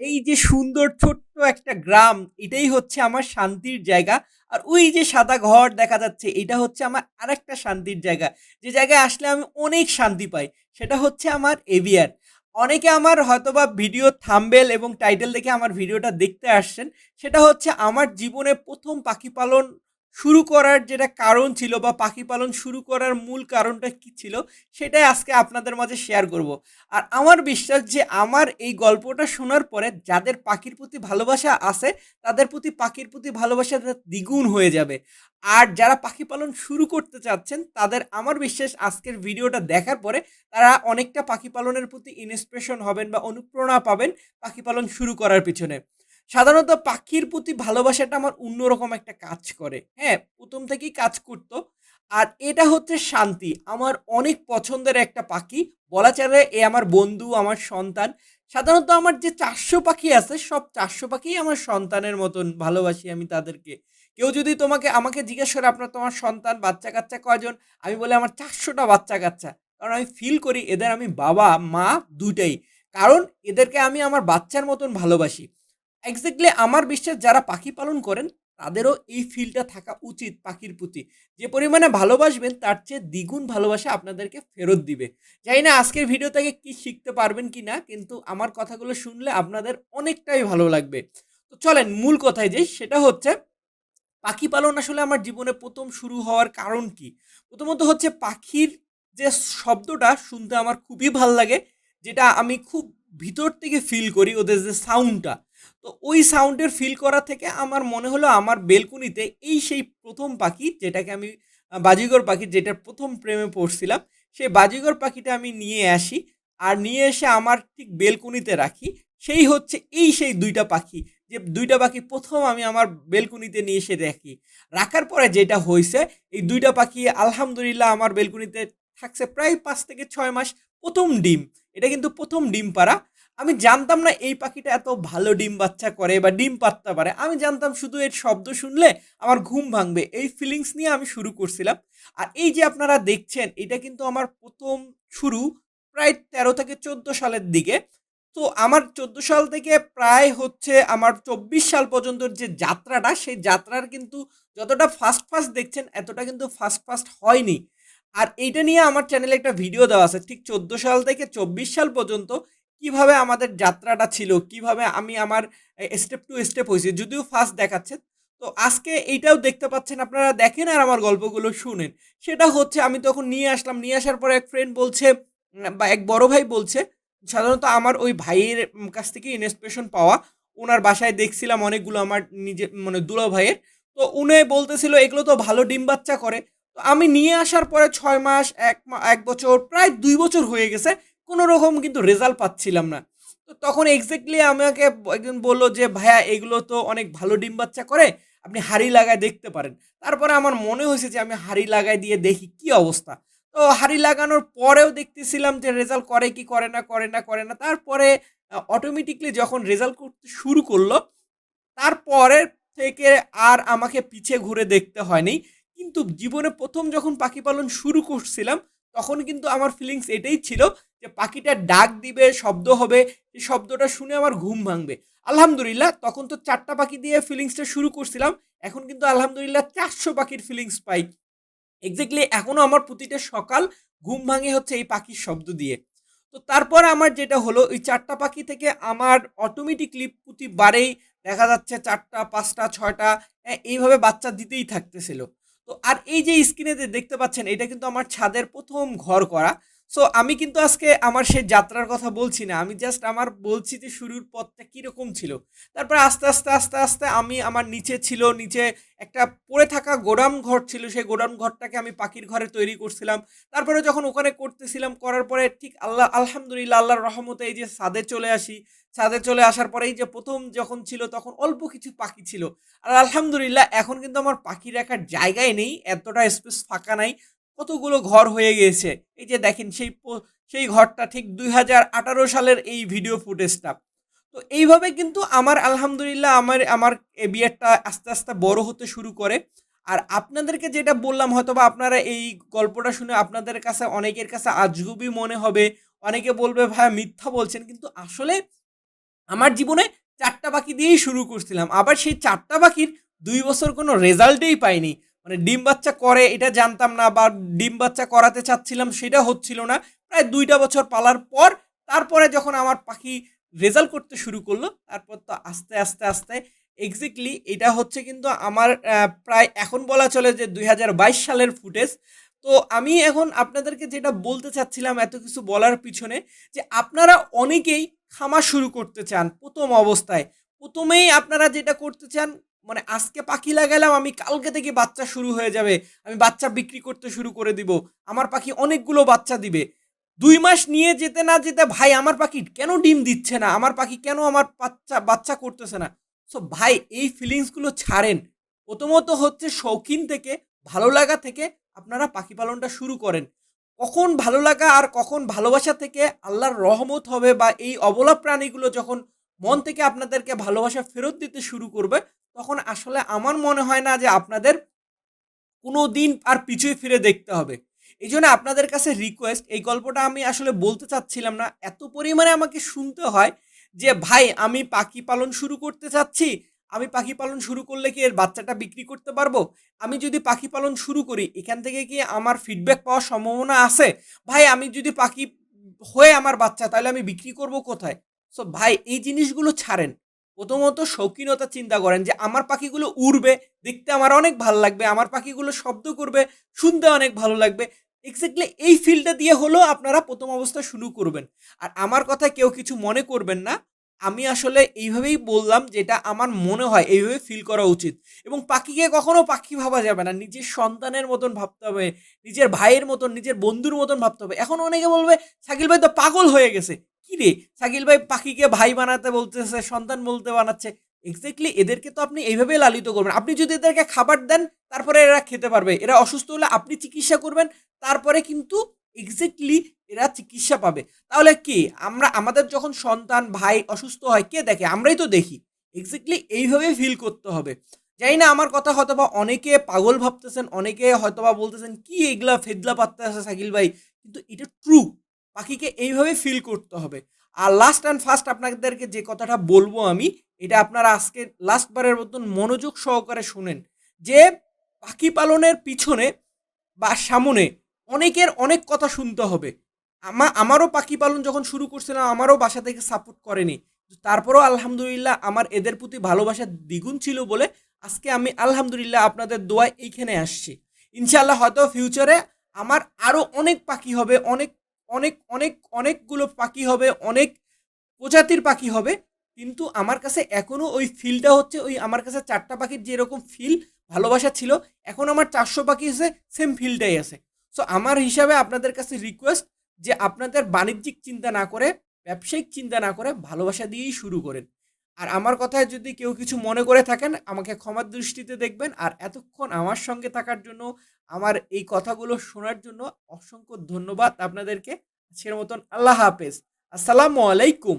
এই যে সুন্দর ছোট্ট একটা গ্রাম, এটাই হচ্ছে আমার শান্তির জায়গা। আর ওই যে সাদা ঘর দেখা যাচ্ছে, এটা হচ্ছে আমার আরেকটা শান্তির জায়গা। যে জায়গায় আসলে আমি অনেক শান্তি পাই, সেটা হচ্ছে আমার এভিয়ার। অনেকে আমার হয়তোবা ভিডিও থাম্বেল এবং টাইটেল দেখে আমার ভিডিওটা দেখতে আসছেন, সেটা হচ্ছে আমার জীবনে প্রথম পাখি পালন শুরু করার যেটা কারণ ছিল বা পাখি পালন শুরু করার মূল কারণটা কি ছিল, সেটাই আজকে আপনাদের মাঝে শেয়ার করব। আর আমার বিশ্বাস যে আমার এই গল্পটা শোনার পরে যাদের পাখির প্রতি ভালোবাসা আছে, তাদের প্রতি পাখির প্রতি ভালোবাসা দ্বিগুণ হয়ে যাবে। আর যারা পাখি পালন শুরু করতে চাচ্ছেন, তাদের আমার বিশ্বাস আজকের ভিডিওটা দেখার পরে তারা অনেকটা পাখি পালনের প্রতি ইন্সপিরেশন হবেন বা অনুপ্রেরণা পাবেন পাখি পালন শুরু করার পিছনে। সাধারণত পাখির প্রতি ভালোবাসাটা আমার অন্যরকম একটা কাজ করে। হ্যাঁ প্রথম থেকেই কাজ করতো। আর এটা হচ্ছে শান্তি। আমার অনেক পছন্দের একটা পাখি। বলা চলে এ আমার বন্ধু, আমার সন্তান। সাধারণত আমার যে চারশো পাখি আছে, সব চারশো পাখিই আমার সন্তানের মতন ভালোবাসি আমি তাদেরকে। কেউ যদি তোমাকে, আমাকে জিজ্ঞেস করে, আপনার তোমার সন্তান বাচ্চা কাচ্চা কয়জন? আমি বলি, আমার চারশোটা বাচ্চা কাচ্চা কারণ আমি ফিল করি, এদের আমি বাবা, মা দুটাই কারণ এদেরকে আমি আমার বাচ্চার মতন ভালোবাসি। এক্স্যাক্টলি আমার বিশ্বাস যারা পাখি পালন করেন, তাদেরও এই ফিলটা থাকা উচিত পাখির প্রতি। যে পরিমাণে ভালোবাসবেন, তার চেয়ে দ্বিগুণ ভালোবাসা আপনাদেরকে ফেরত দিবে। জানি না আজকের ভিডিও থেকে কি শিখতে পারবেন কি না, কিন্তু আমার কথাগুলো শুনলে আপনাদের অনেকটাই ভালো লাগবে। তো চলেন, মূল কথায় যাই, সেটা হচ্ছে, পাখি পালন আসলে আমার জীবনে প্রথম শুরু হওয়ার কারণ কি? প্রথমত হচ্ছে পাখির যে শব্দটা শুনতে আমার খুবই ভালো লাগে, যেটা আমি খুব ভিতর থেকে ফিল করি ওদের যে সাউন্ডটা তো ওই সাউন্ডের ফিল করা থেকে আমার মনে হলো আমার বেলকুনিতে এই সেই প্রথম পাখি যেটাকে আমি বাজিগর পাখি যেটার প্রথম প্রেমে পড়ছিলাম, সেই বাজিগর পাখিটা আমি নিয়ে আসি আর নিয়ে এসে আমার ঠিক বেলকুনিতে রাখি। সেই হচ্ছে এই সেই দুইটা পাখি যে দুইটা পাখি প্রথম আমি আমার বেলকুনিতে নিয়ে এসে রাখি। রাখার পরে যেটা হয়েছে এই দুইটা পাখি আলহামদুলিল্লাহ আমার বেলকুনিতে থাকছে প্রায় পাঁচ থেকে ছয় মাস প্রথম ডিম। এটা কিন্তু প্রথম ডিম পাড়া। আমি জানতাম না এই পাখিটা এত ভালো ডিম বাচ্চা করে বা ডিম পাততে পারে। আমি জানতাম শুধু এর শব্দ শুনলে আমার ঘুম ভাঙবে। এই ফিলিংস নিয়ে আমি শুরু করছিলাম। আর এই যে আপনারা দেখছেন, এটা কিন্তু আমার প্রথম শুরু প্রায় তেরো থেকে চোদ্দ সালের দিকে। তো আমার চোদ্দ সাল থেকে প্রায় হচ্ছে আমার চব্বিশ সাল পর্যন্ত যে যাত্রাটা, সেই যাত্রার কিন্তু যতটা ফাস্ট ফাস্ট দেখছেন, এতটা কিন্তু ফাস্ট ফাস্ট হয়নি। আর এইটা নিয়ে আমার চ্যানেলে একটা ভিডিও দেওয়া আছে। ঠিক চোদ্দ সাল থেকে চব্বিশ সাল পর্যন্ত কীভাবে আমাদের যাত্রাটা ছিল? কীভাবে আমি আমার স্টেপ টু স্টেপ হয়েছি? যদিও ফার্স্ট দেখাচ্ছে তো আজকে এইটাও দেখতে পাচ্ছেন আপনারা, দেখেন আর আমার গল্পগুলো শুনেন। সেটা হচ্ছে, আমি তখন নিয়ে আসলাম। নিয়ে আসার পরে এক ফ্রেন্ড বলছে বা এক বড় ভাই বলছে, সাধারণত আমার ওই ভাইয়ের কাছ থেকে ইন্সপিরেশন পাওয়া। ওনার বাসায় দেখছিলাম অনেকগুলো আমার নিজে মানে দুলো ভাইয়ের। তো উনি বলতেছিল, এগুলো তো ভালো ডিম বাচ্চা করে। তো আমি নিয়ে আসার পরে ছয় মাস, এক এক বছর, প্রায় দুই বছর হয়ে গেছে। কোনো রকম কিন্তু রেজাল্ট পাচ্ছিলাম না। তো তখন এক্স্যাক্টলি আমাকে একজন বলল যে, ভাইয়া, এগুলো তো অনেক ভালো ডিম বাচ্চা করে, আপনি হাড়ি লাগায় দেখতে পারেন। তারপরে আমার মনে হয়েছে যে, আমি হাড়ি লাগায় দিয়ে দেখি কি অবস্থা। তো হাড়ি লাগানোর পরেও দেখতেছিলাম যে রেজাল্ট করে কি, করে না করে না করে না। তারপরে অটোমেটিকলি যখন রেজাল্ট করতে শুরু করল, তারপরের থেকে আর আমাকে পিছে ঘুরে দেখতে হয়নি। কিন্তু জীবনে প্রথম যখন পাখি পালন শুরু করছিলাম তখন কিন্তু আমার ফিলিংস এটাই ছিল যে পাখিটা ডাক দিবে, শব্দ হবে এই শব্দটা শুনে আমার ঘুম ভাঙবে। আলহামদুলিল্লাহ, তখন তো চারটা পাখি দিয়ে ফিলিংসটা শুরু করছিলাম। এখন কিন্তু আলহামদুলিল্লাহ চারশো পাখির ফিলিংস পাই। এক্স্যাক্টলি এখনও আমার প্রতিটা সকাল ঘুম ভাঙে হচ্ছে এই পাখির শব্দ দিয়ে। তো তারপর আমার যেটা হলো, ওই চারটা পাখি থেকে আমার অটোমেটিকলি প্রতিবারেই দেখা যাচ্ছে চারটা, পাঁচটা, ছয়টা এইভাবে বাচ্চা দিতেই থাকতেছিল। তো আর এই যে স্ক্রিনে যে দেখতে পাচ্ছেন, এটা কিন্তু আমার ছাদের প্রথম ঘর করা। সো আমি কিন্তু আজকে আমার সেই যাত্রার কথা বলছি না। আমি জাস্ট আমার বলছি যে শুরুর পথটা কীরকম ছিল। তারপরে আস্তে আস্তে আস্তে আস্তে আমি আমার নিচে ছিল, নিচে একটা পড়ে থাকা গোডাউন ঘর ছিল। সেই গোডাউন ঘরটাকে আমি পাখির ঘরে তৈরি করছিলাম। তারপরে যখন ওখানে করতেছিলাম, করার পরে ঠিক আল্লাহ, আলহামদুলিল্লাহ, আল্লাহর রহমতে এই যে ছাদে চলে আসি। ছাদে চলে আসার পরে এই যে প্রথম যখন ছিল, তখন অল্প কিছু পাখি ছিল। আর আলহামদুলিল্লাহ, এখন কিন্তু আমার পাখি রাখার জায়গায় নেই। এতটা স্পেস ফাঁকা নাই। কতগুলো ঘর হয়ে গিয়েছে। এই যে দেখেন সেই সেই ঘরটা ঠিক দুই হাজার আঠারো সালের এই ভিডিও ফুটেজটা তো এইভাবে কিন্তু আমার আলহামদুলিল্লাহ আমার আমার এ বিয়েটা আস্তে আস্তে বড় হতে শুরু করে। আর আপনাদেরকে যেটা বললাম হয়তো বা আপনারা এই গল্পটা শুনে আপনাদের কাছে, অনেকের কাছে আজগুবি মনে হবে। অনেকে বলবে, ভাই, মিথ্যা বলছেন। কিন্তু আসলে আমার জীবনে চারটা পাখি দিয়েই শুরু করছিলাম। আবার সেই চারটা পাখির দুই বছর কোনো রেজাল্টেই পাইনি। মানে ডিম বাচ্চা করে, এটা জানতাম না বা ডিম বাচ্চা করাতে চাচ্ছিলাম, সেটা হচ্ছিল না। প্রায় দুইটা বছর পালার পর, তারপরে যখন আমার পাখি রেজাল্ট করতে শুরু করল, তারপর তো আস্তে আস্তে আস্তে এক্স্যাক্টলি এটা হচ্ছে কিন্তু আমার প্রায় এখন বলা চলে যে দুই হাজার বাইশ সালের ফুটেজ তো আমি এখন আপনাদেরকে যেটা বলতে চাচ্ছিলাম এত কিছু বলার পিছনে, যে আপনারা অনেকেই খামার শুরু করতে চান প্রথম অবস্থায়। প্রথমেই আপনারা যেটা করতে চান মানে আজকে পাখি লাগালাম, আমি কালকে থেকে বাচ্চা শুরু হয়ে যাবে, আমি বাচ্চা বিক্রি করতে শুরু করে দিব, আমার পাখি অনেকগুলো বাচ্চা দিবে। দুই মাস নিয়ে যেতে না যেতে ভাই আমার পাখি কেন ডিম দিচ্ছে না? আমার পাখি কেন আমার বাচ্চা বাচ্চা করতেছে না? সো ভাই এই ফিলিংসগুলো ছাড়েন। প্রথমত হচ্ছে শৌখিন থেকে, ভালো লাগা থেকে আপনারা পাখি পালনটা শুরু করেন। কখন ভালো লাগা আর কখন ভালোবাসা থেকে আল্লাহর রহমত হবে বা এই অবলা প্রাণীগুলো যখন মন থেকে আপনাদেরকে ভালোবাসা ফেরত দিতে শুরু করবে তখন আসলে আমার মনে হয় না যে আপনাদের কোনো দিন আর পিছুই ফিরে দেখতে হবে। এই জন্য আপনাদের কাছে রিকোয়েস্ট এই গল্পটা আমি আসলে বলতে চাচ্ছিলাম না। এত পরিমাণে আমাকে শুনতে হয় যে, ভাই, আমি পাখি পালন শুরু করতে চাচ্ছি। আমি পাখি পালন শুরু করলে কি এর বাচ্চাটা বিক্রি করতে পারব? আমি যদি পাখি পালন শুরু করি, এখান থেকে কি আমার ফিডব্যাক পাওয়ার সম্ভাবনা আছে? ভাই, আমি যদি পাখি হয়ে আমার বাচ্চা, তাহলে আমি বিক্রি করব কোথায়? সো ভাই, এই জিনিসগুলো ছাড়েন। প্রথমত শৌখিনতা চিন্তা করেন যে আমার পাখিগুলো উড়বে, দেখতে আমার অনেক ভালো লাগবে, আমার পাখিগুলো শব্দ করবে, শুনতে অনেক ভালো লাগবে। এক্স্যাক্টলি এই ফিলটা দিয়ে হলেও আপনারা প্রথম অবস্থা শুরু করবেন। আর আমার কথা কেউ কিছু মনে করবেন না। আমি আসলে এইভাবেই বললাম যেটা আমার মনে হয়, এইভাবে ফিল করা উচিত। এবং পাখিকে কখনো পাখি ভাবা যাবে না। নিজের সন্তানের মতন ভাবতে হবে, নিজের ভাইয়ের মতন, নিজের বন্ধুর মতন ভাবতে হবে। এখন অনেকে বলবে শাকিল ভাই তো পাগল হয়ে গেছে। কি রে শাকিল ভাই পাখিকে ভাই বানাতে বলতেছে, সন্তান বলতে বানাচ্ছে। এক্স্যাক্টলি এদেরকে তো আপনি এইভাবে লালিত করবেন। আপনি যদি এদেরকে খাবার দেন, তারপরে এরা খেতে পারবে। এরা অসুস্থ হলে আপনি চিকিৎসা করবেন, তারপরে কিন্তু এক্স্যাক্টলি এরা চিকিৎসা পাবে। তাহলে কি? আমরা, আমাদের যখন সন্তান, ভাই অসুস্থ হয়, কে দেখে? আমরাই তো দেখি। এক্স্যাক্টলি এইভাবে ফিল করতে হবে। জানি না আমার কথা হয়তো বা অনেকে পাগল ভাবতেছেন, অনেকে হয়তো বা বলতেছেন, কি এগুলা ফেদলা পাত্তা আছে সাকিল ভাই? কিন্তু এটা ট্রু পাখিকে এইভাবে ফিল করতে হবে। আর লাস্ট অ্যান্ড ফার্স্ট আপনাদেরকে যে কথাটা বলব আমি, এটা আপনারা আজকে লাস্টবারের মতন মনোযোগ সহকারে শুনেন যে পাখি পালনের পিছনে বা সামনে অনেকের অনেক কথা শুনতে হবে। আমা, আমারও পাখি পালন যখন শুরু করছিলাম, আমারও বাসা থেকে সাপোর্ট করেনি। তারপরও আলহামদুলিল্লাহ আমার এদের প্রতি ভালোবাসা দ্বিগুণ ছিল বলে আজকে আমি আলহামদুলিল্লাহ আপনাদের দোয়ায় এইখানে আসছি। ইনশাল্লাহ হয়তো ফিউচারে আমার আরও অনেক পাখি হবে, অনেক অনেক অনেক, অনেকগুলো পাখি হবে, অনেক প্রজাতির পাখি হবে, কিন্তু আমার কাছে এখনও ওই ফিলটা হচ্ছে ওই আমার কাছে চারটা পাখির যেরকম ফিল ভালোবাসা ছিল, এখন আমার চারশো পাখি আছে সেম ফিলটাই আছে। সো আমার হিসাবে আপনাদের কাছে রিকোয়েস্ট যে আপনাদের বাণিজ্যিক চিন্তা না করে, ব্যবসায়িক চিন্তা না করে ভালোবাসা দিয়েই শুরু করেন। আর আমার কথায় যদি কেউ কিছু মনে করে থাকেন, আমাকে ক্ষমার দৃষ্টিতে দেখবেন। আর এতক্ষণ আমার সঙ্গে থাকার জন্য, আমার এই কথাগুলো শোনার জন্য অসংখ্য ধন্যবাদ আপনাদেরকে। আজকের মতন আল্লাহ হাফেজ। আসসালামু আলাইকুম।